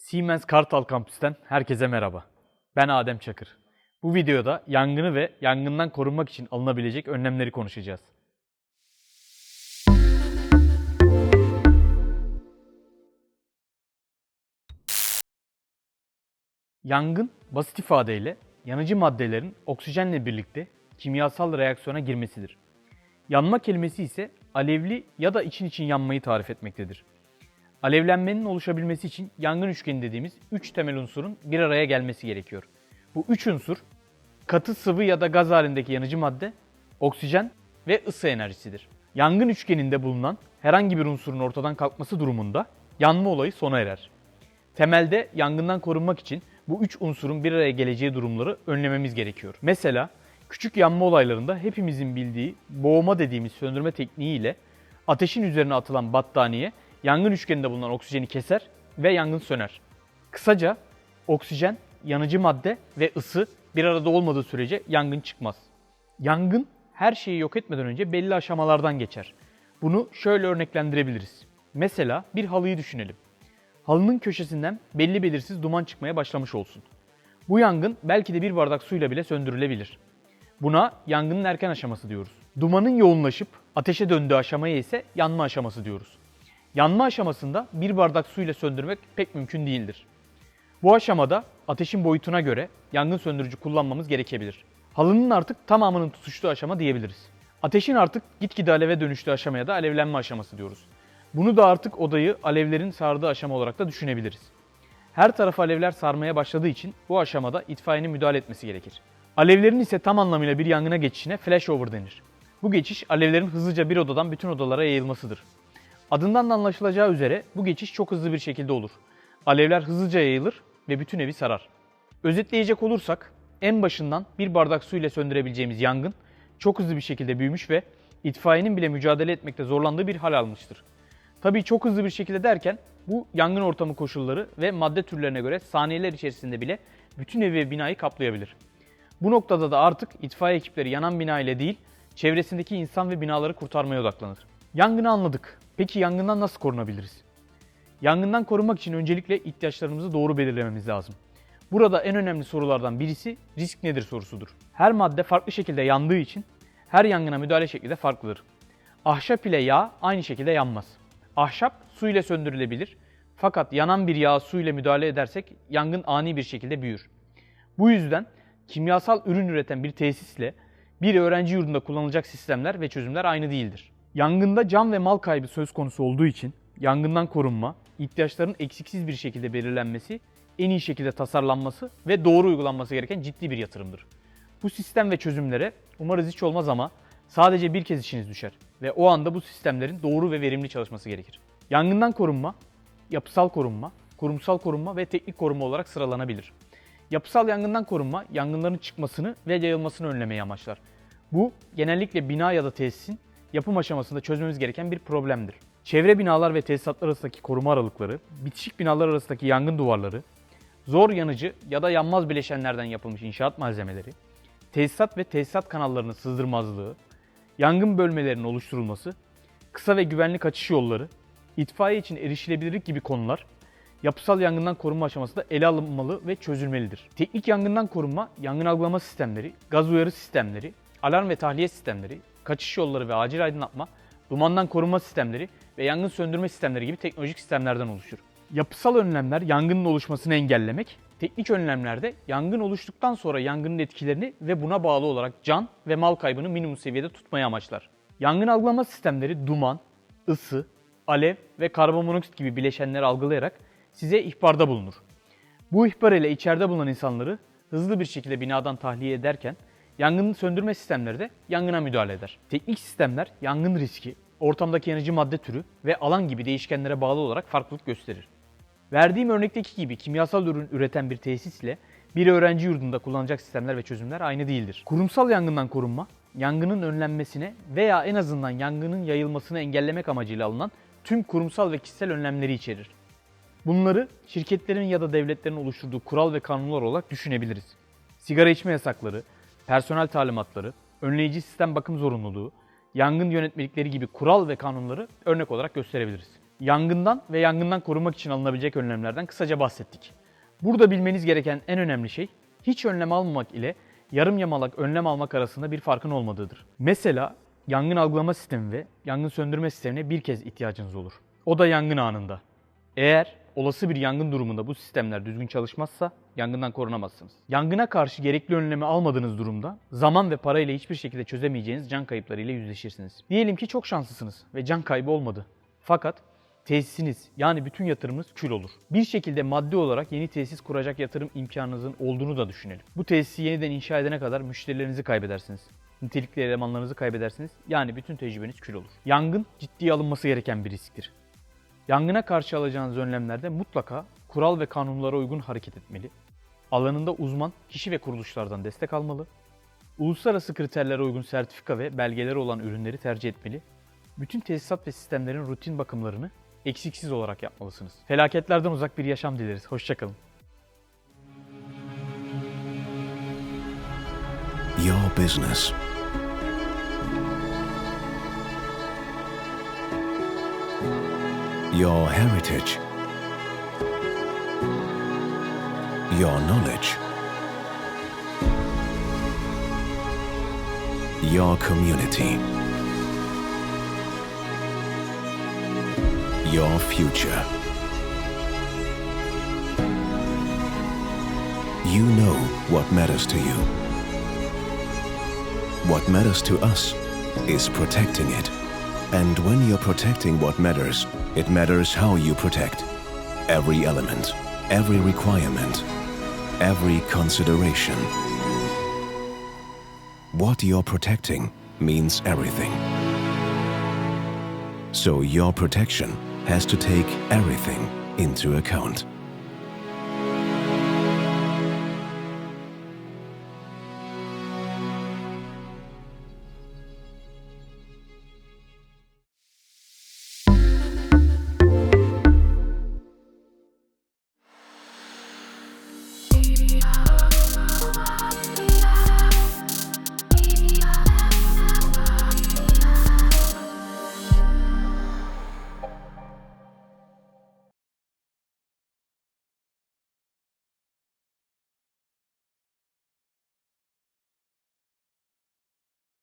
Siemens Kartal Kampüs'ten herkese merhaba. Ben Adem Çakır. Bu videoda yangını ve yangından korunmak için alınabilecek önlemleri konuşacağız. Yangın basit ifadeyle yanıcı maddelerin oksijenle birlikte kimyasal reaksiyona girmesidir. Yanma kelimesi ise alevli ya da için için yanmayı tarif etmektedir. Alevlenmenin oluşabilmesi için yangın üçgeni dediğimiz 3 temel unsurun bir araya gelmesi gerekiyor. Bu 3 unsur katı sıvı ya da gaz halindeki yanıcı madde, oksijen ve ısı enerjisidir. Yangın üçgeninde bulunan herhangi bir unsurun ortadan kalkması durumunda yanma olayı sona erer. Temelde yangından korunmak için bu üç unsurun bir araya geleceği durumları önlememiz gerekiyor. Mesela küçük yanma olaylarında hepimizin bildiği boğma dediğimiz söndürme tekniğiyle ateşin üzerine atılan battaniye yangın üçgeninde bulunan oksijeni keser ve yangın söner. Kısaca oksijen, yanıcı madde ve ısı bir arada olmadığı sürece yangın çıkmaz. Yangın her şeyi yok etmeden önce belli aşamalardan geçer. Bunu şöyle örneklendirebiliriz. Mesela bir halıyı düşünelim. Halının köşesinden belli belirsiz duman çıkmaya başlamış olsun. Bu yangın belki de bir bardak suyla bile söndürülebilir. Buna yangının erken aşaması diyoruz. Dumanın yoğunlaşıp ateşe döndüğü aşamaya ise yanma aşaması diyoruz. Yanma aşamasında bir bardak suyla söndürmek pek mümkün değildir. Bu aşamada ateşin boyutuna göre yangın söndürücü kullanmamız gerekebilir. Halının artık tamamının tutuştuğu aşama diyebiliriz. Ateşin artık gitgide aleve dönüştüğü aşamaya da alevlenme aşaması diyoruz. Bunu da artık odayı alevlerin sardığı aşama olarak da düşünebiliriz. Her tarafı alevler sarmaya başladığı için bu aşamada itfaiyenin müdahale etmesi gerekir. Alevlerin ise tam anlamıyla bir yangına geçişine flashover denir. Bu geçiş alevlerin hızlıca bir odadan bütün odalara yayılmasıdır. Adından da anlaşılacağı üzere bu geçiş çok hızlı bir şekilde olur. Alevler hızlıca yayılır ve bütün evi sarar. Özetleyecek olursak en başından bir bardak su ile söndürebileceğimiz yangın çok hızlı bir şekilde büyümüş ve itfaiyenin bile mücadele etmekte zorlandığı bir hal almıştır. Tabii çok hızlı bir şekilde derken bu yangın ortamı koşulları ve madde türlerine göre saniyeler içerisinde bile bütün evi ve binayı kaplayabilir. Bu noktada da artık itfaiye ekipleri yanan bina ile değil, çevresindeki insan ve binaları kurtarmaya odaklanır. Yangını anladık. Peki yangından nasıl korunabiliriz? Yangından korunmak için öncelikle ihtiyaçlarımızı doğru belirlememiz lazım. Burada en önemli sorulardan birisi risk nedir sorusudur. Her madde farklı şekilde yandığı için her yangına müdahale şekli de farklıdır. Ahşap ile yağ aynı şekilde yanmaz. Ahşap su ile söndürülebilir fakat yanan bir yağa su ile müdahale edersek yangın ani bir şekilde büyür. Bu yüzden kimyasal ürün üreten bir tesisle bir öğrenci yurdunda kullanılacak sistemler ve çözümler aynı değildir. Yangında can ve mal kaybı söz konusu olduğu için yangından korunma, ihtiyaçların eksiksiz bir şekilde belirlenmesi, en iyi şekilde tasarlanması ve doğru uygulanması gereken ciddi bir yatırımdır. Bu sistem ve çözümlere umarız hiç olmaz ama sadece bir kez işiniz düşer ve o anda bu sistemlerin doğru ve verimli çalışması gerekir. Yangından korunma, yapısal korunma, kurumsal korunma ve teknik korunma olarak sıralanabilir. Yapısal yangından korunma, yangınların çıkmasını ve yayılmasını önlemeyi amaçlar. Bu genellikle bina ya da tesisin yapım aşamasında çözmemiz gereken bir problemdir. Çevre binalar ve tesisatlar arasındaki koruma aralıkları, bitişik binalar arasındaki yangın duvarları, zor yanıcı ya da yanmaz bileşenlerden yapılmış inşaat malzemeleri, tesisat ve tesisat kanallarının sızdırmazlığı, yangın bölmelerinin oluşturulması, kısa ve güvenli kaçış yolları, itfaiye için erişilebilirlik gibi konular yapısal yangından korunma aşamasında ele alınmalı ve çözülmelidir. Teknik yangından korunma, yangın algılama sistemleri, gaz uyarı sistemleri, alarm ve tahliye sistemleri, kaçış yolları ve acil aydınlatma, dumandan korunma sistemleri ve yangın söndürme sistemleri gibi teknolojik sistemlerden oluşur. Yapısal önlemler yangının oluşmasını engellemek, teknik önlemlerde yangın oluştuktan sonra yangının etkilerini ve buna bağlı olarak can ve mal kaybını minimum seviyede tutmayı amaçlar. Yangın algılama sistemleri duman, ısı, alev ve karbonmonoksit gibi bileşenleri algılayarak size ihbarda bulunur. Bu ihbar ile içeride bulunan insanları hızlı bir şekilde binadan tahliye ederken yangının söndürme sistemleri de yangına müdahale eder. Teknik sistemler yangın riski, ortamdaki yanıcı madde türü ve alan gibi değişkenlere bağlı olarak farklılık gösterir. Verdiğim örnekteki gibi kimyasal ürün üreten bir tesis ile bir öğrenci yurdunda kullanacak sistemler ve çözümler aynı değildir. Kurumsal yangından korunma, yangının önlenmesine veya en azından yangının yayılmasını engellemek amacıyla alınan tüm kurumsal ve kişisel önlemleri içerir. Bunları şirketlerin ya da devletlerin oluşturduğu kural ve kanunlar olarak düşünebiliriz. Sigara içme yasakları, personel talimatları, önleyici sistem bakım zorunluluğu, yangın yönetmelikleri gibi kural ve kanunları örnek olarak gösterebiliriz. Yangından ve yangından korunmak için alınabilecek önlemlerden kısaca bahsettik. Burada bilmeniz gereken en önemli şey hiç önlem almamak ile yarım yamalak önlem almak arasında bir farkın olmadığıdır. Mesela yangın algılama sistemi ve yangın söndürme sistemine bir kez ihtiyacınız olur. O da yangın anında. Eğer olası bir yangın durumunda bu sistemler düzgün çalışmazsa yangından korunamazsınız. Yangına karşı gerekli önlemi almadığınız durumda zaman ve parayla hiçbir şekilde çözemeyeceğiniz can kayıplarıyla yüzleşirsiniz. Diyelim ki çok şanslısınız ve can kaybı olmadı. Fakat tesisiniz yani bütün yatırımınız kül olur. Bir şekilde maddi olarak yeni tesis kuracak yatırım imkanınızın olduğunu da düşünelim. Bu tesisi yeniden inşa edene kadar müşterilerinizi kaybedersiniz. Nitelikli elemanlarınızı kaybedersiniz. Yani bütün tecrübeniz kül olur. Yangın ciddiye alınması gereken bir risktir. Yangına karşı alacağınız önlemlerde mutlaka kural ve kanunlara uygun hareket etmeli. Alanında uzman kişi ve kuruluşlardan destek almalı. Uluslararası kriterlere uygun sertifika ve belgeleri olan ürünleri tercih etmeli. Bütün tesisat ve sistemlerin rutin bakımlarını eksiksiz olarak yapmalısınız. Felaketlerden uzak bir yaşam dileriz. Hoşçakalın. Your business. Your heritage. Your knowledge. Your community. Your future. You know what matters to you. What matters to us is protecting it. And when you're protecting what matters, it matters how you protect. Every element, every requirement, every consideration. What you're protecting means everything. So your protection has to take everything into account.